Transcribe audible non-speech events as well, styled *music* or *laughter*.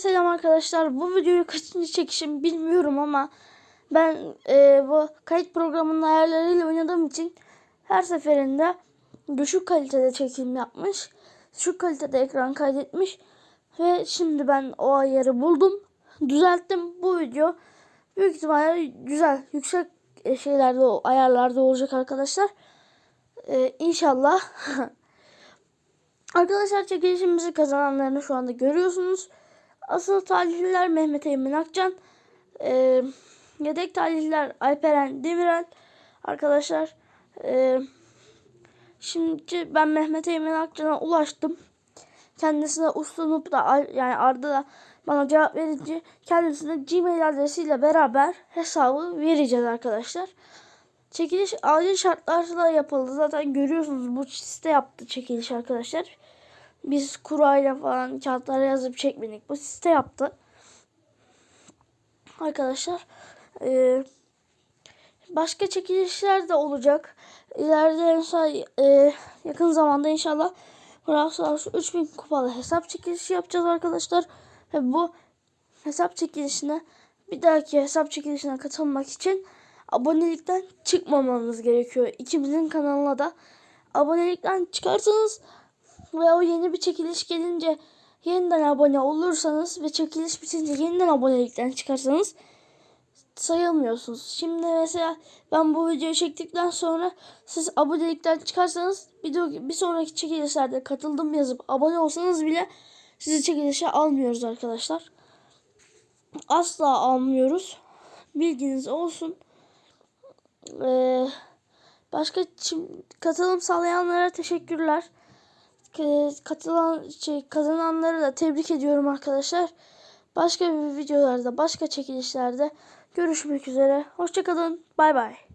selam arkadaşlar. Bu videoyu kaçıncı çekişim bilmiyorum ama ben e, bu kayıt programının ayarlarıyla oynadığım için her seferinde düşük kalitede çekim yapmış. Düşük kalitede ekran kaydetmiş. Ve şimdi ben o ayarı buldum. Düzelttim. Bu video büyük ihtimalle güzel, yüksek e, şeylerde, ayarlarda olacak arkadaşlar. E, inşallah. *laughs* Arkadaşlar çekilişimizi kazananlarını şu anda görüyorsunuz. Asıl talihliler Mehmet Emin Akcan. Ee, yedek talihliler Alperen Demirel. Arkadaşlar ee, şimdi ben Mehmet Emin Akcan'a ulaştım. Kendisine uslanıp da yani Arda da bana cevap verince kendisine Gmail adresiyle beraber hesabı vereceğiz arkadaşlar. Çekiliş acil şartlarla yapıldı. Zaten görüyorsunuz bu site yaptı çekiliş arkadaşlar. Biz kurayla falan kağıtlara yazıp çekmedik. Bu site yaptı. Arkadaşlar eee, başka çekilişler de olacak. İleride mesela eee, yakın zamanda inşallah Brawl Stars 3000 kupalı hesap çekilişi yapacağız arkadaşlar. Ve bu hesap çekilişine bir dahaki hesap çekilişine katılmak için abonelikten çıkmamanız gerekiyor. İkimizin kanalına da abonelikten çıkarsanız ve o yeni bir çekiliş gelince yeniden abone olursanız ve çekiliş bitince yeniden abonelikten çıkarsanız sayılmıyorsunuz. Şimdi mesela ben bu videoyu çektikten sonra siz abonelikten çıkarsanız bir, bir sonraki çekilişlerde katıldım yazıp abone olsanız bile sizi çekilişe almıyoruz arkadaşlar. Asla almıyoruz. Bilginiz olsun. Ee, başka katılım sağlayanlara teşekkürler. Katılan şey kazananları da tebrik ediyorum arkadaşlar. Başka bir videolarda, başka çekilişlerde görüşmek üzere. Hoşçakalın. Bay bay.